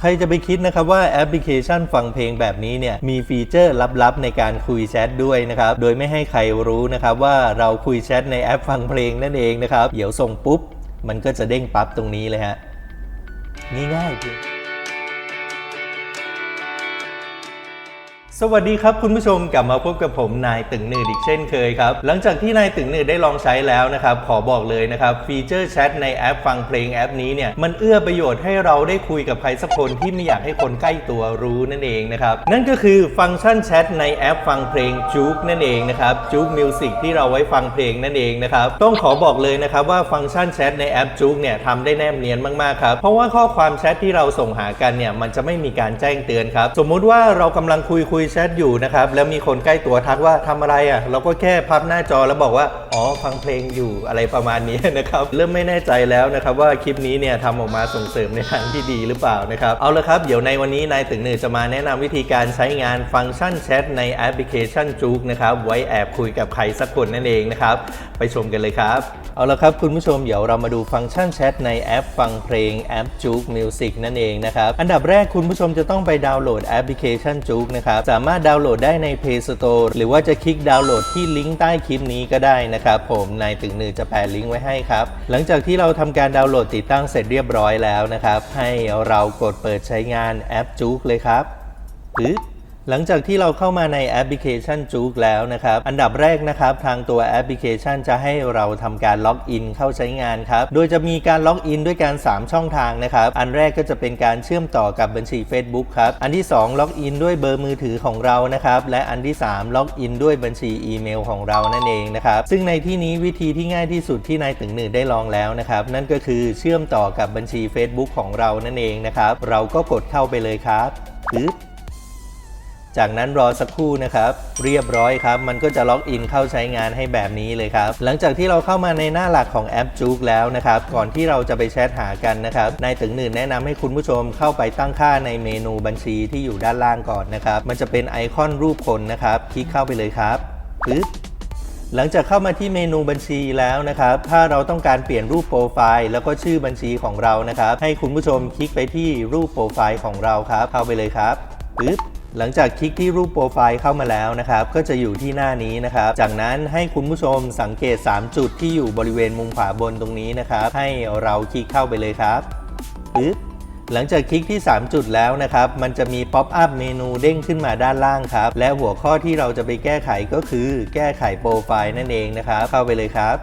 ใครจะไปคิดนะครับว่าแอปพลิเคชันฟังเพลงแบบนี้เนี่ยมีฟีเจอร์ลับๆ ในการคุยแชทด้วยนะครับ โดยไม่ให้ใครรู้นะครับว่าเราคุยแชทในแอปฟังเพลงนั่นเองนะครับ เดี๋ยวส่งปุ๊บ มันก็จะเด้งปั๊บตรงนี้เลยฮะง่ายๆเพียง สวัสดีครับคุณผู้ชมกลับมาพบกับผมนายตึงหนืดอีกเช่นเคยครับ หลังจากที่นายตึงหนืดได้ลองใช้แล้วนะครับ ขอบอกเลยนะครับ ฟีเจอร์แชทในแอปฟังเพลงแอปนี้เนี่ยมันเอื้อประโยชน์ให้เราได้คุยกับใครสักคนที่ไม่อยากให้คนใกล้ตัวรู้นั่นเองนะครับ นั่นก็คือฟังก์ชันแชทในแอปฟังเพลงจุกนั่นเองนะครับจุกมิวสิกที่เราไว้ฟังเพลงนั่นเองนะครับต้องขอบอกเลยนะครับว่าฟังก์ชันแชทในแอปจุกเนี่ยทำได้แนบเนียนมากๆครับเพราะว่าข้อความแชทที่เราส่งหากันเนี่ยมันจะไม่มีการแจ้งเตือนครับสมมุติว่าเรากำลังคุยคุยแชทอยู่นะครับ แล้วมีคนใกล้ตัวทักว่าทำอะไรอะ เราก็แค่พับหน้าจอแล้วบอกว่า อ๋อ ฟังเพลงอยู่อะไรประมาณนี้นะครับ เริ่มไม่แน่ใจแล้วนะครับว่าคลิปนี้เนี่ยทำออกมาส่งเสริมในทางที่ดีหรือเปล่านะครับ เอาละครับ เดี๋ยวในวันนี้นายตึงหนือจะมาแนะนำวิธีการใช้งานฟังก์ชันแชทในแอปพลิเคชันจุกนะครับ ไว้แอบคุยกับใครสักคนนั่นเองนะครับ ไปชมกันเลยครับ เอาละครับคุณผู้ชมเดี๋ยวเรามาดูฟังก์ชันแชทในแอปฟังเพลงแอปจุกมิวสิกนั่นเองนะครับ อันดับแรกคุณผู้ชมจะต้องไปดาวน์โหลดแอปพลิเคชันจุกนะครับามารถดาวน์โหลดได้ใน Play Store หรือว่าจะคลิกดาวน์โหลดที่ลิงก์ใต้คลิปนี้ก็ได้นะครับผมนายตึงหนือจะแปะลิงก์ไว้ให้ครับ หลังจากที่เราทำการดาวน์โหลดติดตั้งเสร็จเรียบร้อยแล้วนะครับ ให้เรากดเปิดใช้งานแอปจุกเลยครับปึ๊บ หลังจากที่เราเข้ามาในแอปพลิเคชันจูกแล้วนะครับ อันดับแรกนะครับ ทางตัวแอปพลิเคชันจะให้เราทำการล็อกอินเข้าใช้งานครับ โดยจะมีการล็อกอินด้วยการ 3 ช่องทางนะครับ อันแรกก็จะเป็นการเชื่อมต่อกับบัญชี Facebook ครับ อันที่ 2 ล็อกอินด้วยเบอร์มือถือของเรานะครับ และอันที่ 3 ล็อกอินด้วยบัญชีอีเมลของเรานั่นเองนะครับ ซึ่งในที่นี้วิธีที่ง่ายที่สุดที่นายตึงหนืดได้ลองแล้วนะครับ นั่นก็คือเชื่อมต่อกับบัญชี Facebook ของเรานั่นเองนะครับ เราก็กดเข้าไปเลยครับปึ๊บ จากนั้นรอสักครู่นะครับ เรียบร้อยครับ มันก็จะล็อกอินเข้าใช้งานให้แบบนี้เลยครับ หลังจากที่เราเข้ามาในหน้าหลักของแอปจุกแล้วนะครับ ก่อนที่เราจะไปแชทหากันนะครับนายตึงหนึ่งแนะนำให้คุณผู้ชมเข้าไปตั้งค่าในเมนูบัญชีที่อยู่ด้านล่างก่อนนะครับ มันจะเป็นไอคอนรูปคนนะครับ คลิกเข้าไปเลยครับปึ๊บหลังจากเข้ามาที่เมนูบัญชีแล้วนะครับ ถ้าเราต้องการเปลี่ยนรูปโปรไฟล์แล้วก็ชื่อบัญชีของเรานะครับ ให้คุณผู้ชมคลิกไปที่รูปโปรไฟล์ของเราครับ เข้าไปเลยครับปึ๊บ หลังจากคลิกที่รูปโปรไฟล์เข้ามาแล้วนะครับ ก็จะอยู่ที่หน้านี้นะครับ จากนั้นให้คุณผู้ชมสังเกต 3 จุดที่อยู่บริเวณมุมขวาบนตรงนี้นะครับ ให้เราคลิกเข้าไปเลยครับปึ๊บหลังจากคลิกที่ 3 จุดแล้วนะครับ มันจะมีป๊อปอัพเมนูเด้งขึ้นมาด้านล่างครับ และหัวข้อที่เราจะไปแก้ไขก็คือ แก้ไขโปรไฟล์นั่นเองนะครับ เข้าไปเลยครับ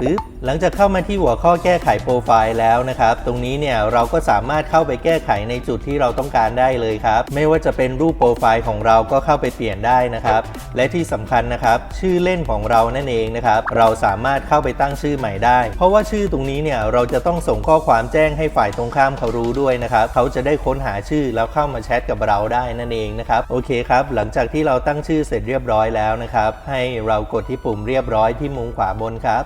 ปึ๊บหลังจากเข้ามาที่หัวข้อแก้ไขโปรไฟล์แล้วนะครับ ตรงนี้เนี่ยเราก็สามารถเข้าไปแก้ไขในจุดที่เราต้องการได้เลยครับ ไม่ว่าจะเป็นรูปโปรไฟล์ของเราก็เข้าไปเปลี่ยนได้นะครับ และที่สำคัญนะครับ ชื่อเล่นของเรานั่นเองนะครับ เราสามารถเข้าไปตั้งชื่อใหม่ได้ เพราะว่าชื่อตรงนี้เนี่ยเราจะต้องส่งข้อความแจ้งให้ฝ่ายตรงข้ามเขารู้ด้วยนะครับ เขาจะได้ค้นหาชื่อแล้วเข้ามาแชทกับเราได้นั่นเองนะครับ โอเคครับ หลังจากที่เราตั้งชื่อเสร็จเรียบร้อยแล้วนะครับ ให้เรากดที่ปุ่มเรียบร้อยที่มุมขวาบนครับ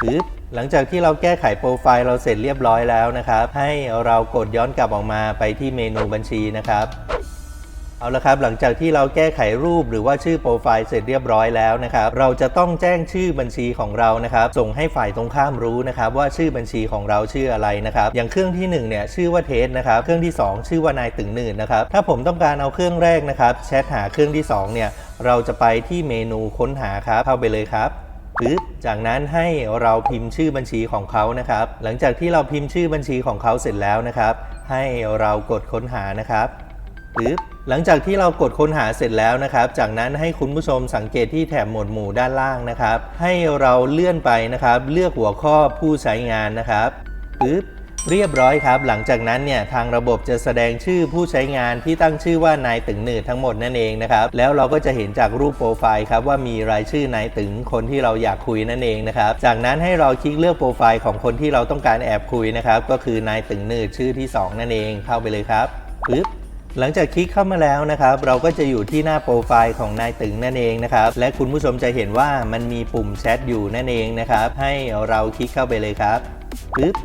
ปึ๊บหลังจากที่เราแก้ไขโปรไฟล์เราเสร็จเรียบร้อยแล้วนะครับ ให้เรากดย้อนกลับออกมาไปที่เมนูบัญชีนะครับเอาละครับหลังจากที่เราแก้ไขรูปหรือว่าชื่อโปรไฟล์เสร็จเรียบร้อยแล้วนะครับ เราจะต้องแจ้งชื่อบัญชีของเรานะครับ ส่งให้ฝ่ายตรงข้ามรู้นะครับ ว่าชื่อบัญชีของเราชื่ออะไรนะครับ อย่างเครื่องที่1เนี่ยชื่อว่าเทสนะครับเครื่องที่ 2 ชื่อว่านายตึงหนื่นนะครับถ้าผมต้องการเอาเครื่องแรกนะครับแชทหาเครื่องที่2เนี่ยเราจะไปที่เมนูค้นหาครับเข้าไปเลยครับ ปึ๊บจากนั้นให้เราพิมพ์ชื่อบัญชีของเขานะครับ หลังจากที่เราพิมพ์ชื่อบัญชีของเขาเสร็จแล้วนะครับ ให้เรากดค้นหานะครับปึ๊บหลังจากที่เรากดค้นหาเสร็จแล้วนะครับ จากนั้นให้คุณผู้ชมสังเกตที่แถบหมวดหมู่ด้านล่างนะครับ ให้เราเลื่อนไปนะครับ เลือกหัวข้อผู้ใช้งานนะครับปึ๊บ เรียบร้อยครับ หลังจากนั้นเนี่ยทางระบบจะแสดงชื่อผู้ใช้งานที่ตั้งชื่อว่านายตึงหนืดทั้งหมดนั่นเองนะครับแล้วเราก็จะเห็นจากรูปโปรไฟล์ครับว่ามีรายชื่อนายตึงคนที่เราอยากคุยนั่นเองนะครับจากนั้นให้เราคลิกเลือกโปรไฟล์ของคนที่เราต้องการแอบคุยนะครับก็คือนายตึงหนืดชื่อที่สองนั่นเองเข้าไปเลยครับปึ๊บหลังจากคลิกเข้ามาแล้วนะครับ เราก็จะอยู่ที่หน้าโปรไฟล์ของนายตึงนั่นเองนะครับ และคุณผู้ชมจะเห็นว่ามันมีปุ่มแชทอยู่นั่นเองนะครับ ให้เราคลิกเข้าไปเลยครับปึ๊บ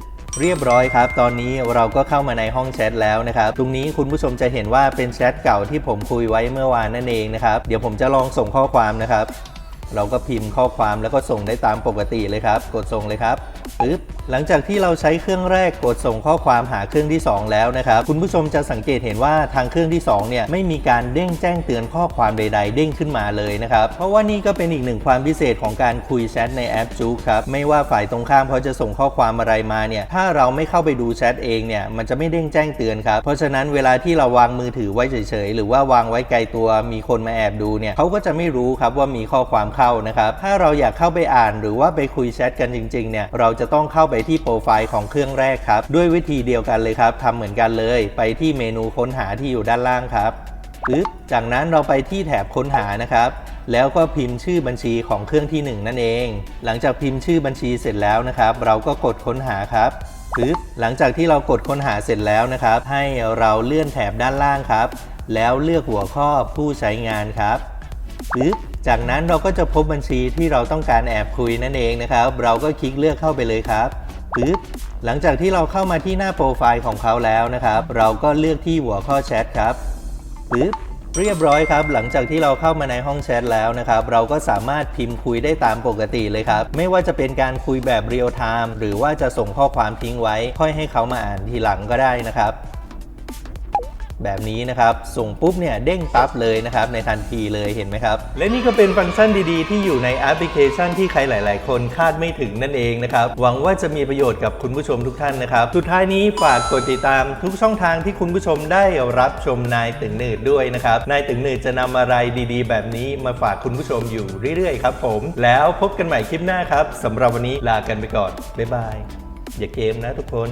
เรียบร้อยครับ ตอนนี้เราก็เข้ามาในห้องแชทแล้วนะครับ ตรงนี้คุณผู้ชมจะเห็นว่าเป็นแชทเก่าที่ผมคุยไว้เมื่อวานนั่นเองนะครับ เดี๋ยวผมจะลองส่งข้อความนะครับ เราก็พิมพ์ข้อความแล้วก็ส่งได้ตามปกติเลยครับ กดส่งเลยครับปึ๊บ หลังจากที่เราใช้เครื่องแรกกดส่งข้อความหาเครื่องที่ 2 แล้วนะครับคุณผู้ชมจะสังเกตเห็นว่าทางเครื่องที่2เนี่ยไม่มีการเด้งแจ้งเตือนข้อความใด ๆ เด้งขึ้นมาเลยนะครับเพราะว่านี่ก็เป็นอีกหนึ่งความพิเศษของการคุยแชทในแอปจูครับไม่ว่าฝ่ายตรงข้ามเขาจะส่งข้อความอะไรมาเนี่ยถ้าเราไม่เข้าไปดูแชทเองเนี่ยมันจะไม่เด้งแจ้งเตือนครับเพราะฉะนั้นเวลาที่เราวางมือถือไว้เฉยๆหรือว่าวางไว้ไกลตัวมีคนมาแอบดูเนี่ยเขาก็จะไม่รู้ครับว่ามีข้อความเข้านะครับถ้าเราอยากเข้าไปอ่าน หรือว่าไปคุยแชทกันจริงๆเนี่ยเราจะต้องเข้าไปที่โปรไฟล์ของเครื่องแรกครับ ด้วยวิธีเดียวกันเลยครับทำเหมือนกันเลย ไปที่เมนูค้นหาที่อยู่ด้านล่างครับปึ๊บจากนั้นเราไปที่แถบค้นหานะครับ แล้วก็พิมพ์ชื่อบัญชีของเครื่องที่ 1 นั่นเอง หลังจากพิมพ์ชื่อบัญชีเสร็จแล้วนะครับ เราก็กดค้นหาครับปึ๊บหลังจากที่เรากดค้นหาเสร็จแล้วนะครับ ให้เราเลื่อนแถบด้านล่างครับ แล้วเลือกหัวข้อผู้ใช้งานครับปึ๊บ จากนั้นเราก็จะพบบัญชีที่เราต้องการแอบคุยนั่นเองนะครับ เราก็คลิกเลือกเข้าไปเลยครับปึ๊บหลังจากที่เราเข้ามาที่หน้าโปรไฟล์ของเขาแล้วนะครับ เราก็เลือกที่หัวข้อแชทครับปึ๊บเรียบร้อยครับ หลังจากที่เราเข้ามาในห้องแชทแล้วนะครับ เราก็สามารถพิมพ์คุยได้ตามปกติเลยครับ ไม่ว่าจะเป็นการคุยแบบเรียลไทม์หรือว่าจะส่งข้อความทิ้งไว้ ค่อยให้เขามาอ่านทีหลังก็ได้นะครับ แบบนี้นะครับ ส่งปุ๊บเนี่ยเด้งปั๊บเลยนะครับในทันทีเลยเห็นไหมครับ และนี่ก็เป็นฟังก์ชันดีๆ ที่อยู่ในแอปพลิเคชันที่ใครหลาย ๆ คนคาดไม่ถึงนั่นเองนะครับ หวังว่าจะมีประโยชน์กับคุณผู้ชมทุกท่านนะครับ สุดท้ายนี้ฝากกดติดตามทุกช่องทางที่คุณผู้ชมได้รับชมนายตึงหนืดด้วยนะครับนายตึงหนืดจะนำอะไรดีๆ แบบนี้มาฝากคุณผู้ชมอยู่เรื่อยๆครับผมแล้วพบกันใหม่คลิปหน้าครับสำหรับวันนี้ลากันไปก่อนบ๊ายบายอย่าเกมนะทุกคน